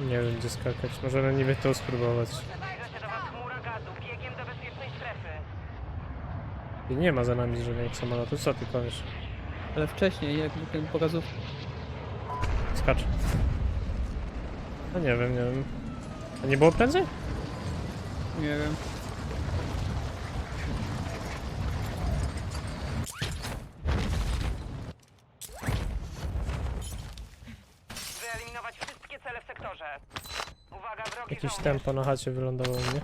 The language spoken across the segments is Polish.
Nie wiem gdzie skakać. Może na niby to spróbować. Zbliża się do was chmura gazu, biegiem do bezpiecznej strefy. I nie ma za nami żadnego samolotu. Co ty powiesz? Ale wcześniej, jak ten pokazów... Skacz. No nie wiem, nie wiem. A nie było prędzej? Nie wiem. Wyeliminować wszystkie cele w sektorze. Uwaga, wrogi Jakiś tempo na chacie wylądował u mnie.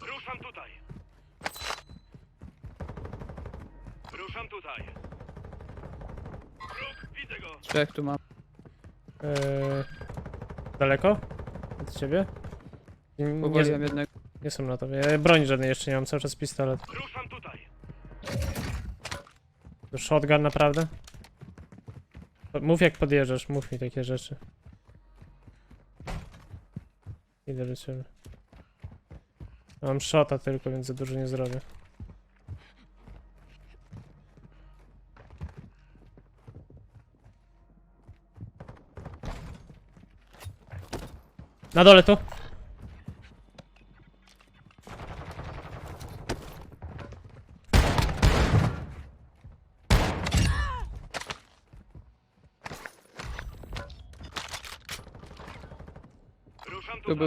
Ruszam tutaj. Ruszam tutaj. Wróg, widzę go. Trzech tu mam. Eee, daleko? Od ciebie? Nie, Powoliłem jednego. nie są na tobie. Ja broni żadnej jeszcze nie mam, cały czas pistolet. Ruszam tutaj. To shotgun naprawdę? To Mów jak podjeżdżasz, mów mi takie rzeczy. Idę do ciebie. Mam shota tylko, więc za dużo nie zrobię. Na dole tu!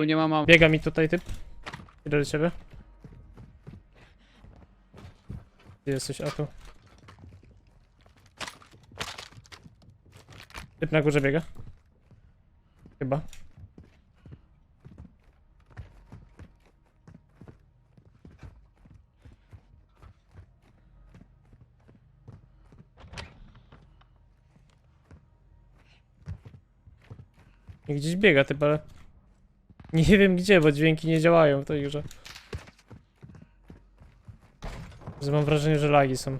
Nie ma mam. Biega mi tutaj typ. Idę do ciebie. Gdzie jesteś? A tu. Typ na górze biega. Chyba. Gdzieś biega typ, ale... Nie wiem gdzie, bo dźwięki nie działają w tej grze. Mam wrażenie, że lagi są.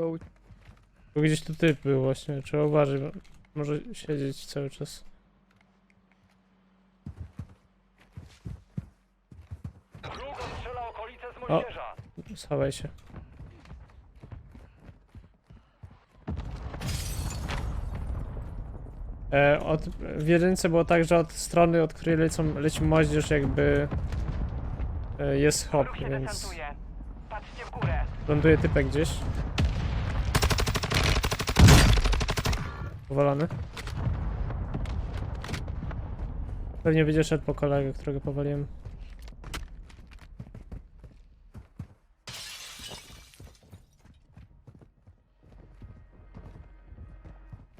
Bo Tu gdzieś tu typ był właśnie, trzeba uważać, bo może siedzieć cały czas. Wróg ostrzela okolice z moździerza. Schowaj się. E, od, w jedynce było tak, że od strony, od której lecą, leci moździerz jakby e, jest hop, się więc desantuje. Patrzcie w górę. ląduje typek gdzieś. Powalony. Pewnie będzie szedł po kolegę, którego powaliłem.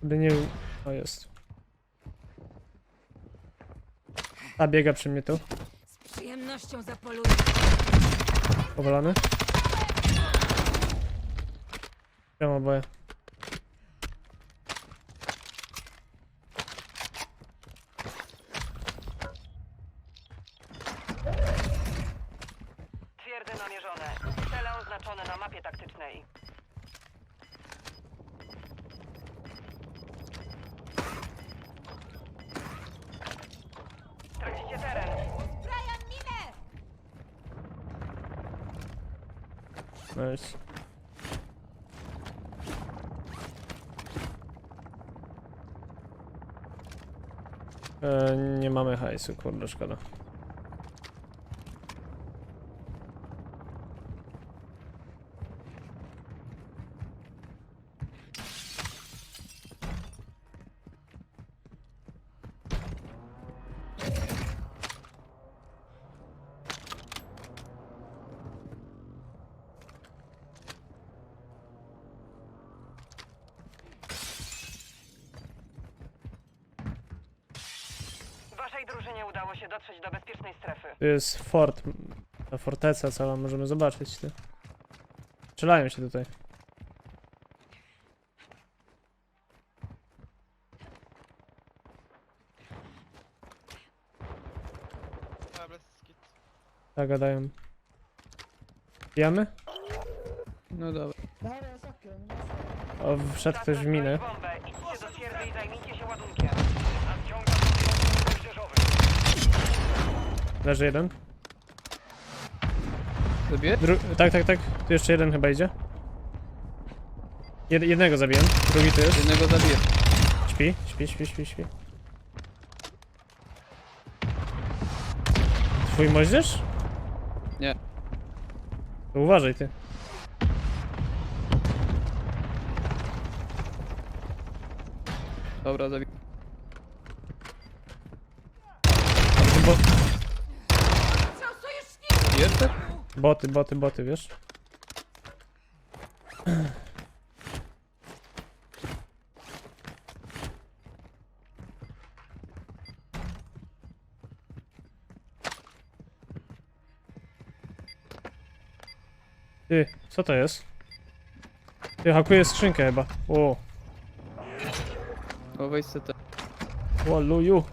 Gdy nie... O, jest. A, biega przy mnie tu. Z przyjemnością zapoluję. Powalony. Mam oboje. E, nie mamy hajsu, kurde, szkoda. Tu jest fort, ta forteca cała, możemy zobaczyć. Ty. Strzelają się tutaj. Dobra, skit. Tak gadają. Bijamy? No dobra. O, wszedł ktoś w minę. Leży jeden. Zabiję? Dru tak, tak, tak. Tu jeszcze jeden chyba idzie. Jed jednego zabiłem, drugi tu jest. Jednego zabiję. Śpi, śpi, śpi, śpi, śpi. Twój moździerz? Nie. To uważaj ty. Dobra, zabiję. Bo Strzał sojuszników! Jeszcze? Boty, boty, boty, wiesz? Ty, co to jest? Ty, hakuję skrzynkę chyba. O, O, weź CT. o luju.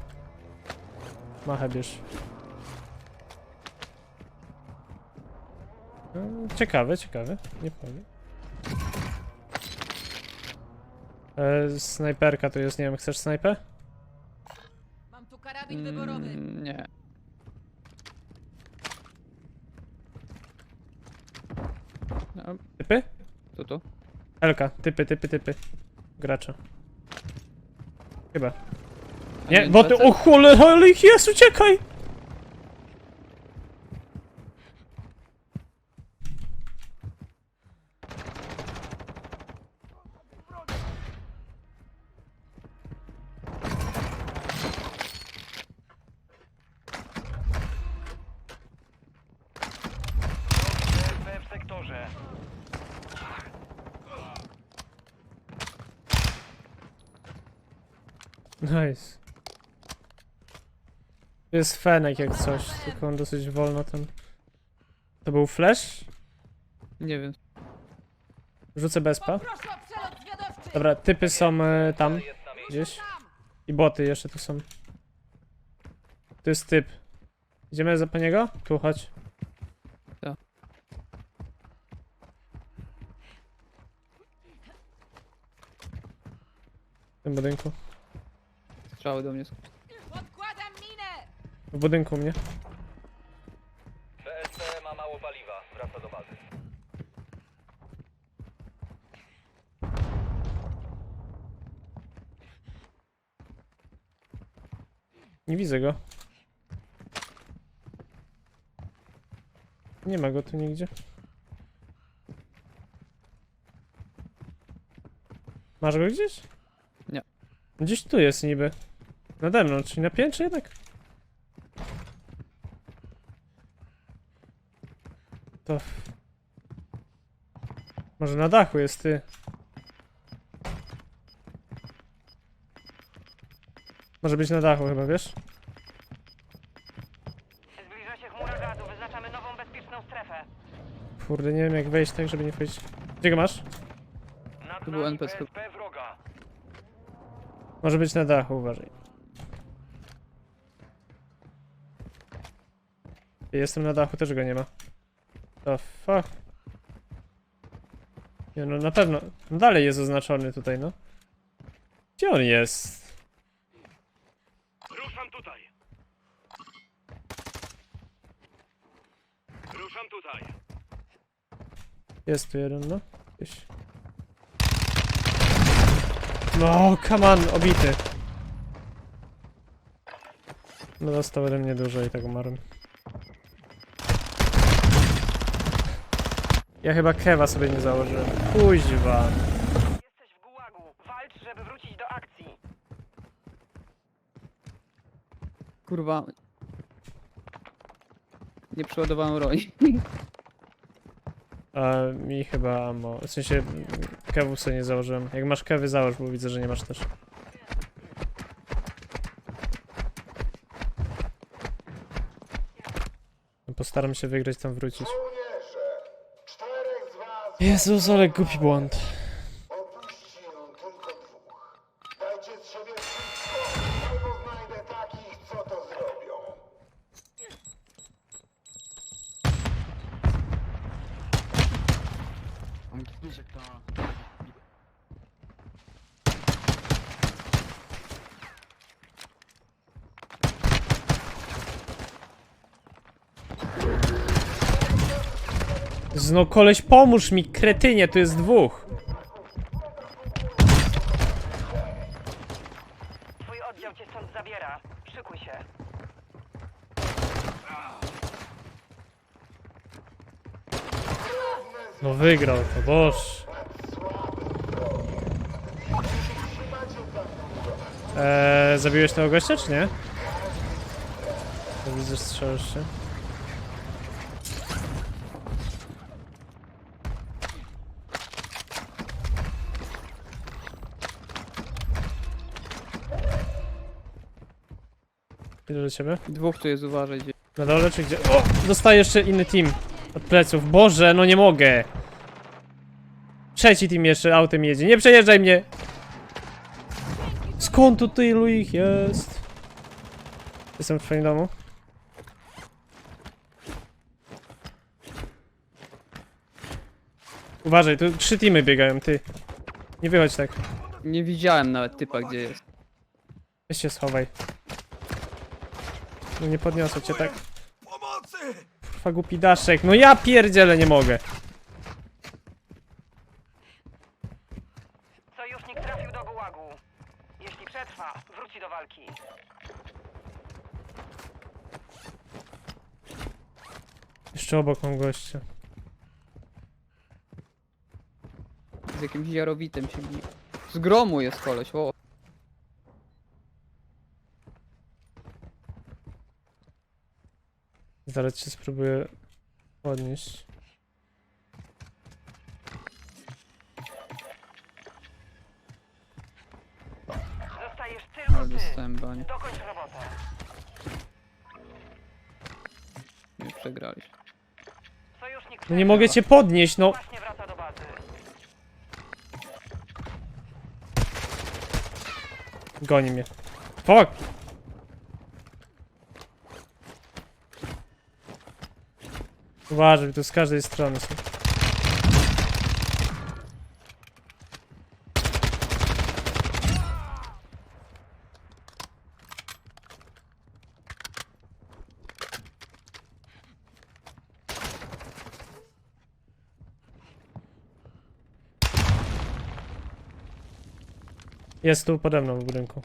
Machę bierz. No, Ciekawe, ciekawe. Nie powiem. E, snajperka tu jest, nie wiem, chcesz snajpę? Mam tu karabin wyborowy. Mm, nie. No, Typy? to to? Elka, typy, typy, typy. Gracza. Chyba. A Nie, nie boty, NPC? o cholera, ale ich jest, uciekaj! BSP w sektorze. Nice. Tu Jest fenek jak coś, tylko on dosyć wolno tam. To był flash? Nie wiem. Rzucę bezpa. Proszę o przelot zwiadowczy! Dobra, typy są e, tam, gdzieś. I boty jeszcze tu są. Tu jest typ. Idziemy za po niego? Tu chodź. Tak. W tym budynku. Strzały do mnie. sk-! W budynku u mnie. BSP ma mało paliwa. Wraca do bazy. Nie widzę go. Nie ma go tu nigdzie. Masz go gdzieś? Nie. Gdzieś tu jest niby. Nade mną, czyli na piętrze jednak? To... Może na dachu jest ty. Może być na dachu chyba, wiesz? Zbliża się chmura gazu. Wyznaczamy nową bezpieczną strefę. Kurde, nie wiem jak wejść tak, żeby nie wchodzić. Gdzie go masz? Nad To był nami NPC. BSP wroga. Może być na dachu, uważaj. Jestem na dachu, też go nie ma. The fuck? Nie no, na pewno. No dalej jest oznaczony tutaj, no. Gdzie on jest? Ruszam tutaj. Ruszam tutaj. Jest tu jeden, no. Gdzieś. No, come on, obity. No dostał ode mnie dużo i tak umarłem. Ja chyba kewa sobie nie założyłem. Kuźwa. Jesteś w gułagu. Walcz, żeby wrócić do akcji. Kurwa. Nie przeładowałem roli. A mi chyba ammo. W sensie kewu sobie nie założyłem. Jak masz kewy załóż, bo widzę, że nie masz też. Postaram się wygrać tam wrócić. Jezus, ale głupi błąd. Opuści tylko dwóch. Dajcie z siebie wszystko, znajdę takich, co to zrobią. On. Jezu, no koleś pomóż mi, kretynie, tu jest dwóch. Twój oddział cię stąd zabiera. Szykuj się. No wygrał to, boż. Eee, zabiłeś tego gościa, czy nie? Widzę, strzelasz się. Idę do ciebie. Dwóch tu jest, uważaj. gdzie- Na dole czy gdzie? O! Dostaję jeszcze inny team. Od pleców. Boże, no nie mogę. Trzeci team jeszcze autem jedzie. Nie przejeżdżaj mnie! Skąd tu tylu ich jest? Jestem w twoim domu. Uważaj, tu trzy teamy biegają, ty. Nie wychodź tak. Nie widziałem nawet typa, gdzie jest. Weź się schowaj. No nie podniosę cię tak. Pomocy! Kurwa głupi daszek. No ja pierdzielę, nie mogę. Sojusznik trafił do gułagu. Jeśli przetrwa, wróci do walki. Jeszcze obok mam gościa. Z jakimś jarowitem się bije. Z gromu jest koleś, o. Zaraz cię spróbuję podnieść. Zostajesz tylko Ale ty. dostałem banie. Dokończ robotę. Nie przegraliśmy. Sojusznik No nie mogę cię podnieść, no. Właśnie wraca do bazy. Goni mnie. Fuck! Uważaj, tu z każdej strony są. Jest tu pode mną w budynku.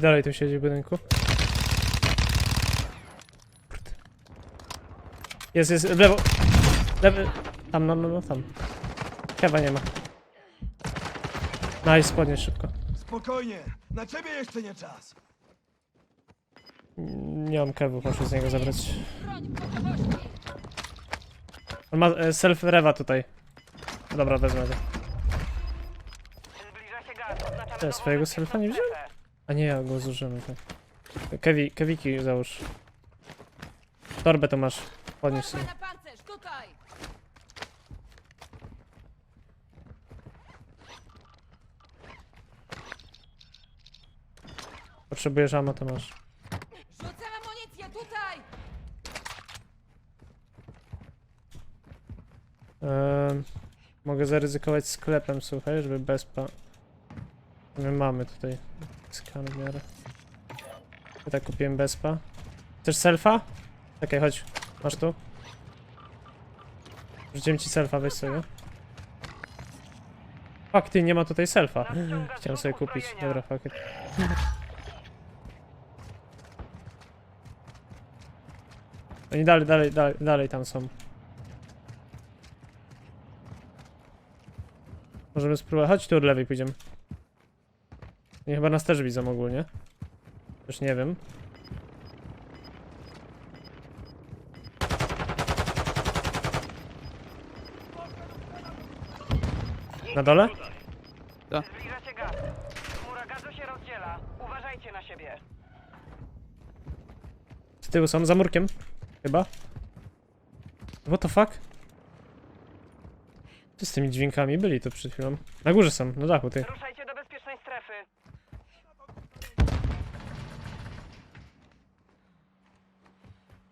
Dalej tu siedzi w budynku. Jest, jest, w lewo. Lewy. Tam, no, no, no, tam. Chyba nie ma. Nice, podnieś szybko. Spokojnie, na ciebie jeszcze nie czas. Nie mam kewu, muszę z niego zabrać. On ma e, self-rewa tutaj. Dobra, wezmę go. Zbliża się gaz. Oznaczamy To nową swojego selfa nie wziąłem? A nie, ja go zużymy. Tak. Kewi, kewiki załóż. Torbę to masz. Podnieś sobie. Na pancerz, tutaj! Potrzebujesz ammo, to masz. Rzucam amunicję, tutaj! Ehm, mogę zaryzykować sklepem, słuchaj, żeby bezpa... My mamy tutaj skan w miarę. Ja tak kupiłem bezpa. Chcesz selfa? Czekaj, chodź. Masz tu? Rzuciłem ci selfa, weź sobie. Fuck, ty, nie ma tutaj selfa. Chciałem sobie kupić. Dobra, fuck it. Oni dalej, dalej, dalej, dalej tam są. Możemy spróbować. Chodź tu od lewej pójdziemy. Nie chyba nas też widzą ogólnie. Już nie wiem. Na dole? Zbliża się gaz. Chmura gazu się rozdziela. Uważajcie na siebie. Z tyłu są, za murkiem. Chyba. What the fuck? Co z tymi dźwiękami? Byli tu przed chwilą. Na górze są, na dachu, ty. Ruszajcie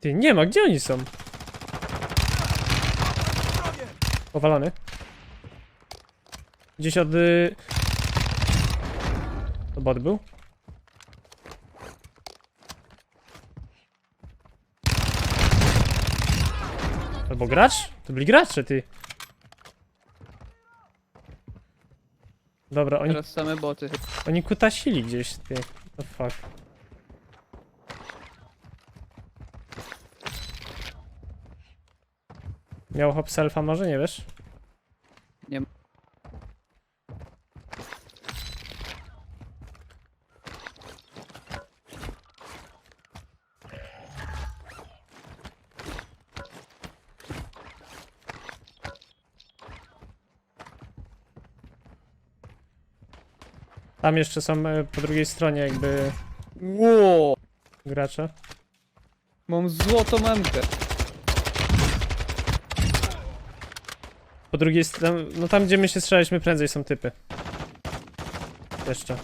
Ty, nie ma, gdzie oni są? Powalony. Gdzieś od... Y, to bot był? Albo gracz? To byli gracze, ty. Dobra, oni... Teraz same boty. Oni kutasili gdzieś, ty. What the fuck. Miał hop selfa może, nie wiesz? Nie. Tam jeszcze są e, po drugiej stronie jakby Ło! gracze. Mam złotą memkę. Po drugiej stronie, no tam gdzie my się strzelaliśmy prędzej są typy. Jeszcze.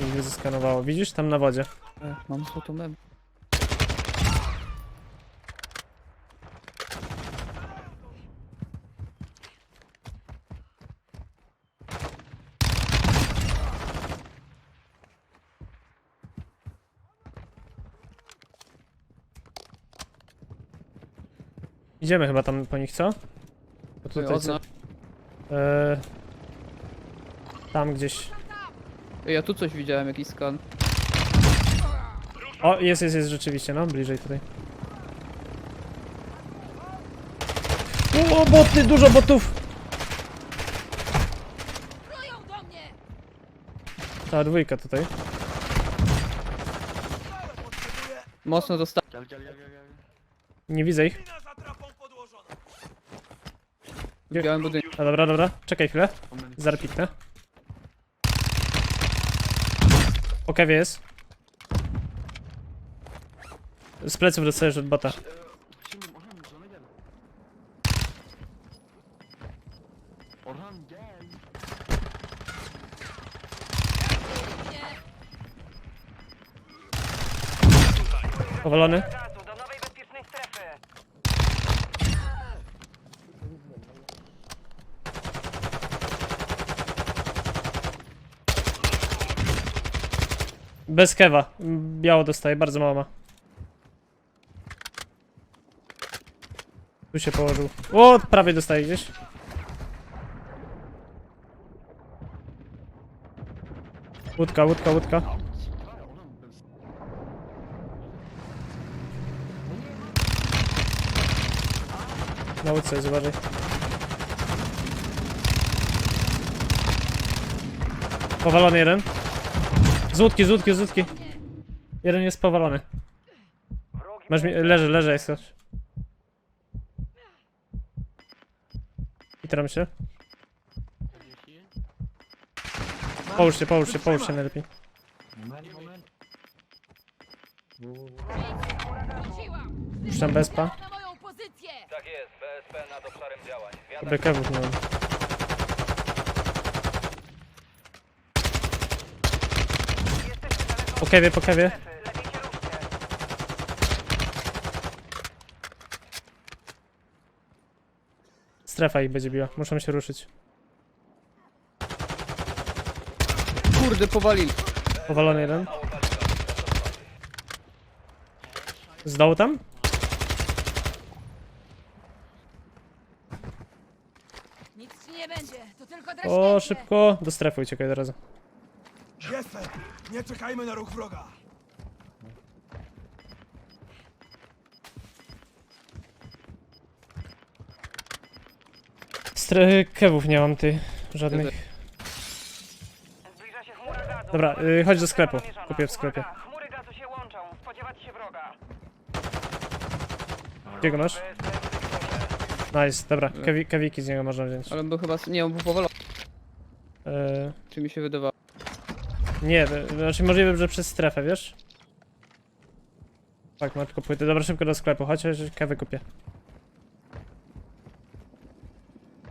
Ich by zeskanowało. Widzisz? Tam na wodzie. E, Mam złotą memkę. Idziemy chyba tam po nich, co? Bo Tutaj tutaj odna... e, Tam gdzieś. Ja tu coś widziałem, jakiś skan. O, jest, jest, jest rzeczywiście, no, bliżej tutaj. O, boty, dużo botów! Plują do mnie! Ta dwójka tutaj. Mocno dostałem. Nie widzę ich. W białym budynku. A dobra, dobra, czekaj chwilę. Zarpiknę. Po kawie jest. Z pleców dostajesz od bota. Powalony. Gazu do nowej bezpiecznej strefy. Bez kewa. Biało dostaje, bardzo mało ma. Tu się położył. O, prawie dostaje gdzieś. Łódka, łódka, łódka. Na łódce jest, uważaj. Powalony jeden. Z łódki, z łódki, z łódki. Jeden jest powalony. Masz mi, leży, leży jak chcesz. I teraz się. Połóż się, połóż się, połóż się najlepiej. Puszczam bezpa. Tak jest, BSP nad obszarem działań. Wiatr Kurde, kewów nie mam. jesteście daleko Po kewie, po kewie. Strefa ich będzie biła, muszą się ruszyć. Kurde, powalili. Powalony jeden. Z dołu tam? Nic ci nie będzie, to tylko O, szybko. Do strefy uciekaj od razu. Jestem. Nie czekajmy na ruch wroga. Stre kewów nie mam, ty. Żadnych. Zbliża się chmura gazu. Dobra, y, chodź do sklepu. Kupię w sklepie. Uwaga, Chmury gazu się łączą. Spodziewać się wroga. Gdzie go masz? Nice, dobra. Kewi kewiki z niego można wziąć. Ale był chyba... Nie, on był powalony. E, Czy mi się wydawało. Nie, to- znaczy możliwe, że przez strefę, wiesz? Tak, ma tylko płyty. Dobra, szybko do sklepu, chodź, chodź, kawy kupię.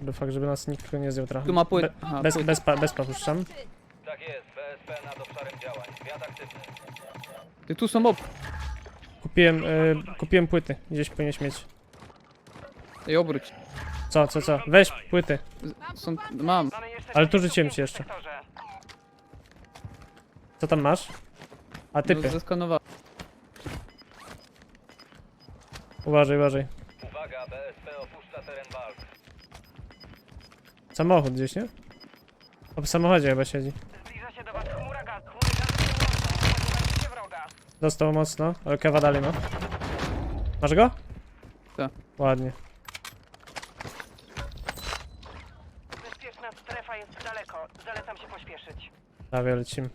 Do fakt, żeby nas nikt nie zjął trochę. Tu ma. Be, Aha, bez, płyt. bez, pa, bez papuszczam. Tak jest, BSP nad obszarem działań. Wiatr aktywny. Ty tu są ob... Kupiłem, e, kupiłem płyty. Gdzieś powinieneś mieć. Ej, obróć. Co, co, co? Weź płyty. Z- Są, mam. Ale tu rzuciłem ci jeszcze. Co tam masz? A typy. No, Zeskanowałem. Uważaj, uważaj. Uwaga, BSP opuszcza teren walk. Samochód gdzieś, nie? O, w samochodzie chyba siedzi. Zbliża się do was chmura gazu. Chmury się się wroga. Dostał mocno, ale kewa dalej ma. Masz go? Tak. Ładnie. Bezpieczna strefa jest daleko. Zalecam się pośpieszyć. Dawaj, lecimy.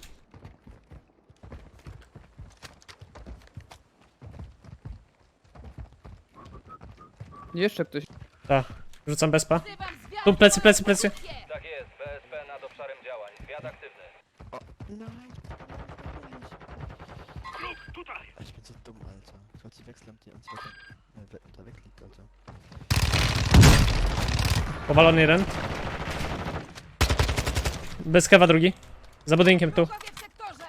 Jeszcze ktoś. Tak. Rzucam bezpa. Tu plecy, plecy, plecy. Tak jest, BSP nad obszarem działań. Zwiad aktywny. Ich bin so dumm, Alter. Ich wollte sie wechseln und die uns weiter, äh, we- da Alter. Powalony jeden. Bez kewa drugi. Za budynkiem tu. Wrogowie w sektorze.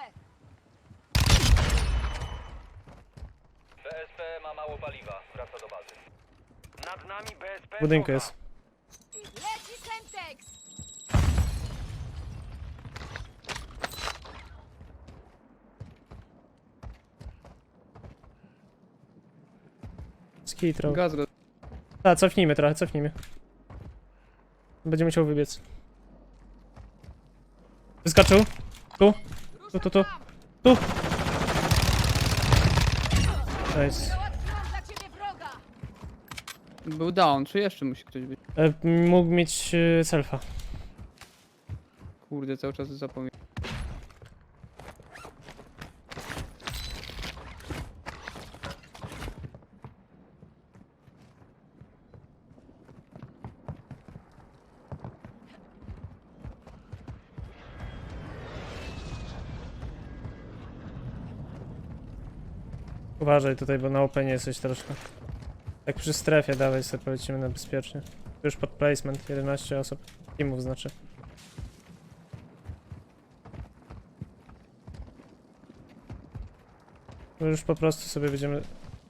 BSP ma mało paliwa. Wraca do bazy. Nad nami BSP. W budynku jest. Leci Semtex. Skitro. Gaz go. A, cofnijmy trochę, cofnijmy. Będzie musiał wybiec. Wyskoczył. Tu. Tu, tu, tu. Tu. Nice. Załatwiłam dla ciebie wroga. Był down, czy jeszcze musi ktoś być? E, mógł mieć e, selfa. Kurde, cały czas zapomniałem. Uważaj tutaj, bo na openie jesteś troszkę. Tak przy strefie dawaj sobie polecimy na bezpiecznie. Tu Już pod placement, 11 osób. Teamów znaczy. No Już po prostu sobie będziemy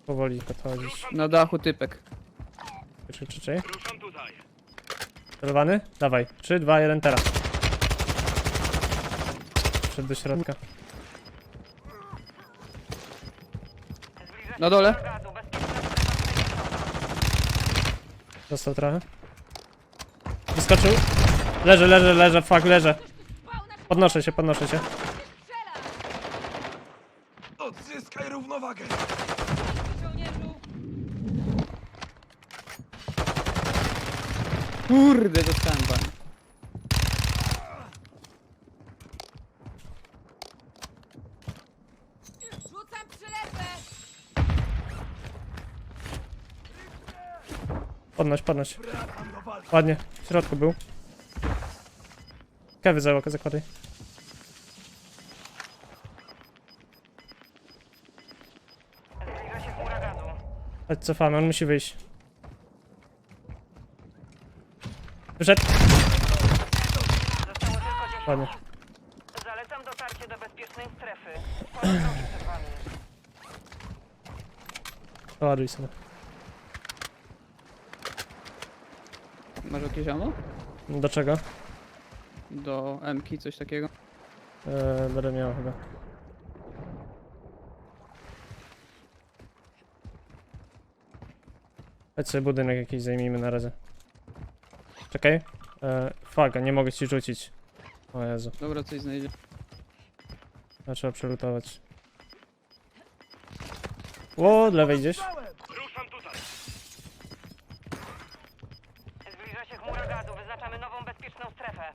powoli podchodzić. Na dachu typek. Czy, czy? Celowany? Dawaj. 3, 2, 1, teraz. Wszedł do środka. Na dole. chmura gazu. Bezpieczna strefa Dostał trochę. Wyskoczył. Leżę, leżę, leżę, fuck, leżę. Podnoszę się, podnoszę się. Odzyskaj równowagę! Kurde, dostałem Podnoś, podnoś. Ładnie. W środku był. Kewy za oko zakładaj. Zbliża się chmura gazu. Chodź, cofamy, on musi wyjść. Wyszedł. Zostało tylko 10. Ładnie. Zalecam dotarcie do bezpiecznej strefy. Drogi przed wami. Ładuj sobie. Masz jakieś ammo? Do czego? Do M-ki, coś takiego? Eee, będę miał chyba. Chodź sobie budynek jakiś zajmijmy na razie. Czekaj. Eee, fuck, nie mogę ci rzucić. O Jezu, Dobra, coś znajdzie. trzeba przelutować. O, od lewej gdzieś. Zbliża się chmura gazu. Wyznaczamy nową bezpieczną strefę.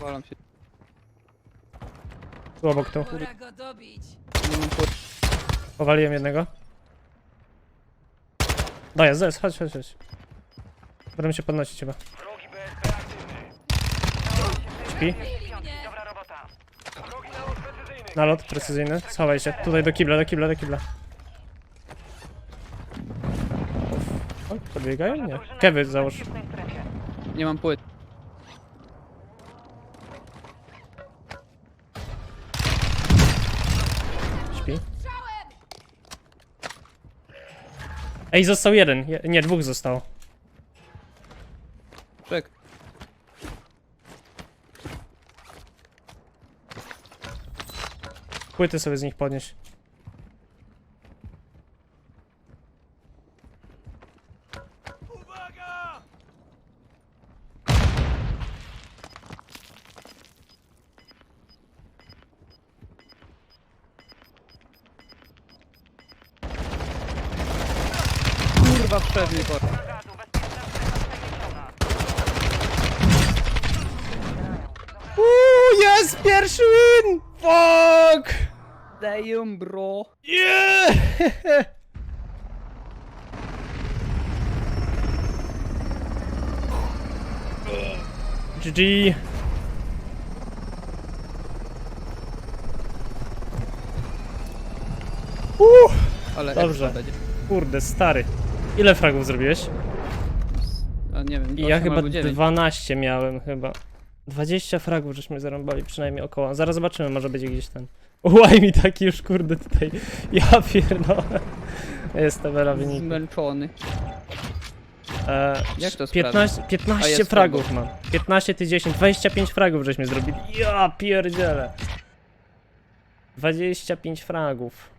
Walam się. Tu obok tu. Pora go dobić. Powaliłem jednego. Dajesz, dajesz, chodź, chodź, chodź. Będę się podnosić chyba. Wrogi BSP aktywny. Śpi. Bili mnie. Dobra robota. Wrogi nałóż precyzyjny. Nalot precyzyjny. Schowaj się. Tutaj do kibla, do kibla, do kibla. O, podbiegają? Nie. Kewy jest w załóż. Nie mam płyt. Ej, został jeden. Je, nie, dwóch zostało. Czek. Płyty sobie z nich podnieść. Uwaga! Kurwa, wszedł mi por. Gazu, bezpieczna strefa przeniesiona. Uuu, jest pierwszy win! Fuck! Damn, bro. Yeah! GG. Uuu, Ale Dobrze. ekstra będzie. kurde, stary. Ile fragów zrobiłeś? A nie wiem, Ja osiem chyba albo dziewięć. 12 miałem chyba. 20 fragów żeśmy zarąbali, przynajmniej około. Zaraz zobaczymy, może będzie gdzieś ten. Łaj mi taki już kurde tutaj. Ja pierdolę. Jest tabela wyniku. Zmęczony. E, Jak to 15, A 15 jest fragów mam. 15 ty 10, 25 fragów żeśmy zrobili. Ja pierdzielę. 25 fragów.